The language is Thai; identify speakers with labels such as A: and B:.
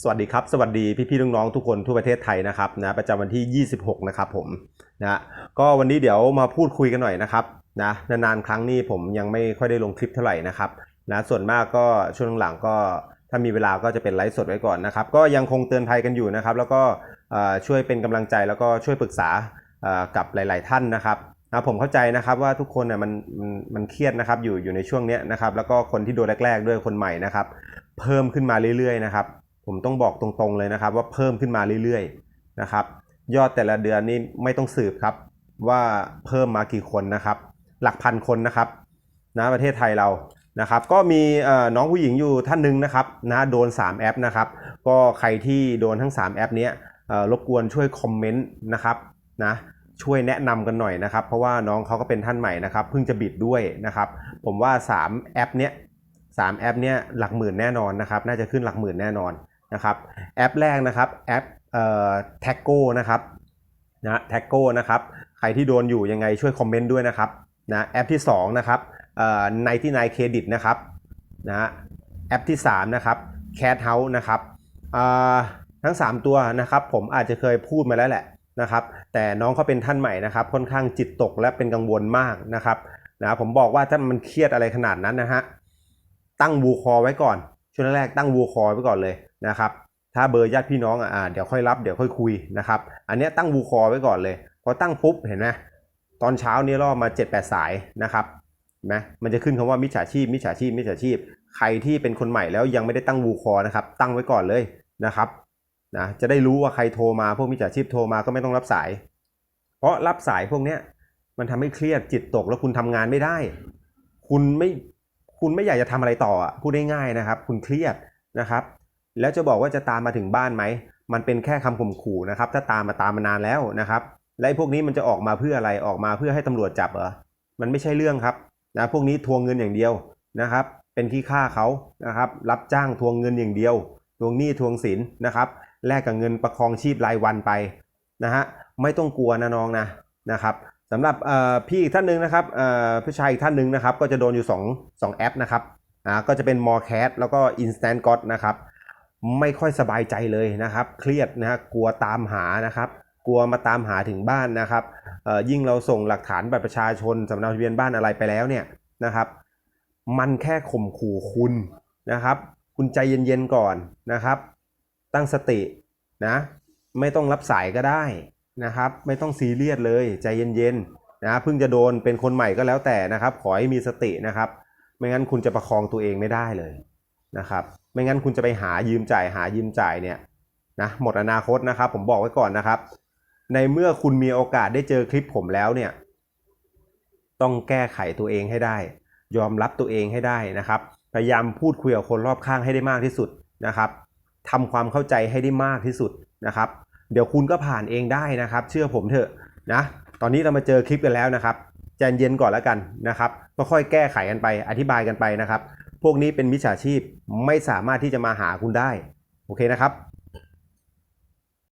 A: สวัสดีครับ สวัสดีพี่ๆน้องๆทุกคนทั่วประเทศไทยนะครับนะประจำวันที่ 26 นะครับผมนะก็วันนี้เดี๋ยวมาพูดคุยกันหน่อยนะครับนะนานๆครั้งนี้ผมยังไม่ค่อยได้ลงคลิปเท่าไหร่นะครับนะส่วนมากก็ช่วงหลังๆก็ถ้ามีเวลาก็จะเป็นไลฟ์สดไว้ก่อนนะครับ ก็ยังคงเตือนภัยกันอยู่นะครับ แล้วก็ช่วยเป็นกำลังใจแล้วก็ช่วยปรึกษากับหลาย ๆ ท่านนะครับนะผมเข้าใจนะครับว่าทุกคนเนี่ยมันมันมันเครียดนะครับอยู่อยู่ในช่วงเนี้ยนะครับ แล้วก็คนที่โดนแรก ๆ ด้วยคนใหม่นะครับ เพิ่มขึ้นมาเรื่อย ๆ นะครับ ผมต้องบอกตรงๆเลยนะครับ ว่าเพิ่มขึ้นมาเรื่อยๆนะครับ ยอดแต่ละเดือนนี่ไม่ต้องสืบครับ ว่าเพิ่มมากี่คนนะครับ หลักพันคนนะครับนะประเทศไทยเรานะครับ ก็มีน้องผู้หญิงอยู่ท่านหนึ่งนะครับนะโดน 3 แอปนะครับ ก็ใครที่โดนทั้ง 3 แอปนี้รบกวนช่วยคอมเมนต์นะครับนะช่วยแนะนำกันหน่อยนะครับ เพราะว่าน้องเขาก็เป็นท่านใหม่นะครับเพิ่งจะบิดด้วยนะครับ ผมว่า 3 แอปเนี้ยสามแอปเนี้ยหลักหมื่นแน่นอนนะครับ น่าจะขึ้นหลักหมื่นแน่นอน นะครับแอปแรกนะครับแอปเอ่อแท็กโก้นะครับนะแท็กโก้นะครับใครที่โดนอยู่ยังไงช่วยคอมเมนต์ด้วยนะครับนะแอปที่2นะครับเอ่อ99 Credit นะครับนะแอปที่3นะครับ Cat House นะครับอ่าทั้ง 3 ตัวนะครับผมอาจจะเคยพูดมาแล้วแหละนะครับแต่น้องเขาเป็นท่านใหม่นะครับค่อนข้างจิตตกและเป็นกังวลมากนะครับนะผมบอกว่าถ้ามันเครียดอะไรขนาดนั้นนะฮะตั้งบูคอไว้ก่อนช่วงแรกตั้งวูคอไว้ก่อนเลย นะครับถ้าเบอร์ญาติพี่น้องอะอ่าเดี๋ยวค่อยรับเดี๋ยวค่อยคุยนะครับอันนี้ตั้งวูคอไว้ก่อนเลยพอตั้งปุ๊บเห็นไหมตอนเช้านี้รอมา 7-8 สายนะครับเห็นไหมมันจะขึ้นคำว่ามิจฉาชีพมิจฉาชีพมิจฉาชีพ ใครที่เป็นคนใหม่แล้วยังไม่ได้ตั้งวูคอนะครับตั้งไว้ก่อนเลยนะครับนะจะได้รู้ว่าใครโทรมาพวกมิจฉาชีพโทรมาก็ไม่ต้องรับสาย เพราะรับสายพวกเนี้ยมันทำให้เครียดจิตตกแล้วคุณทำงานไม่ได้ คุณไม่คุณไม่อยากจะทำอะไรต่ออะพูดง่ายๆนะครับ คุณเครียดนะครับ แล้วจะบอกว่าจะตามมาถึงบ้านไหม มันเป็นแค่คำข่มขู่นะครับ ถ้าตามมาตามมานานแล้วนะครับและไอ้พวกนี้มันจะออกมาเพื่ออะไรออกมาเพื่อให้ตำรวจจับเหรอมันไม่ใช่เรื่องครับนะพวกนี้ทวงเงินอย่างเดียวนะครับ เป็นขี้ข้าเขานะครับ รับจ้างทวงเงินอย่างเดียว ทวงหนี้ทวงสินนะครับแลกกับเงินประคองชีพรายวันไปนะฮะไม่ต้องกลัวนะน้องนะนะครับสำหรับเอ่อพี่อีกท่านหนึ่งนะครับเอ่อผู้ชายอีกท่านหนึ่งนะครับ ก็จะโดนอยู่ 2 2 แอปนะครับอ่าก็จะเป็น m o r e c a t แล้วก็ Instant God นะครับ ไม่ค่อยสบายใจเลยนะครับ เครียดนะฮะกลัวตามหานะครับ กลัวมาตามหาถึงบ้านนะครับยิ่งเราส่งหลักฐานบัตรประชาชนสำเนาทะเบียนบ้านอะไรไปแล้วเนี่ยนะครับ มันแค่ข่มขู่คุณนะครับ คุณใจเย็นๆก่อนนะครับ ตั้งสตินะไม่ต้องรับสายก็ได้นะครับ ไม่ต้องซีเรียสเลยใจเย็นๆนะเพิ่งจะโดนเป็นคนใหม่ก็แล้วแต่นะครับ ขอให้มีสตินะครับ ไม่งั้นคุณจะประคองตัวเองไม่ได้เลย นะครับ ไม่งั้นคุณจะไปหายืมจ่ายหายืมจ่ายเนี่ยนะหมดอนาคตนะครับ ผมบอกไว้ก่อนนะครับ ในเมื่อคุณมีโอกาสได้เจอคลิปผมแล้วเนี่ย ต้องแก้ไขตัวเองให้ได้ ยอมรับตัวเองให้ได้นะครับ พยายามพูดคุยกับคนรอบข้างให้ได้มากที่สุดนะครับทำความเข้าใจให้ได้มากที่สุดนะครับ เดี๋ยวคุณก็ผ่านเองได้นะครับ เชื่อผมเถอะนะ ตอนนี้เรามาเจอคลิปกันแล้วนะครับใจเย็นก่อนแล้วกันนะครับค่อยแก้ไขกันไป อธิบายกันไปนะครับ พวกนี้เป็นมิจฉาชีพไม่สามารถที่จะมาหาคุณได้ โอเคนะครับ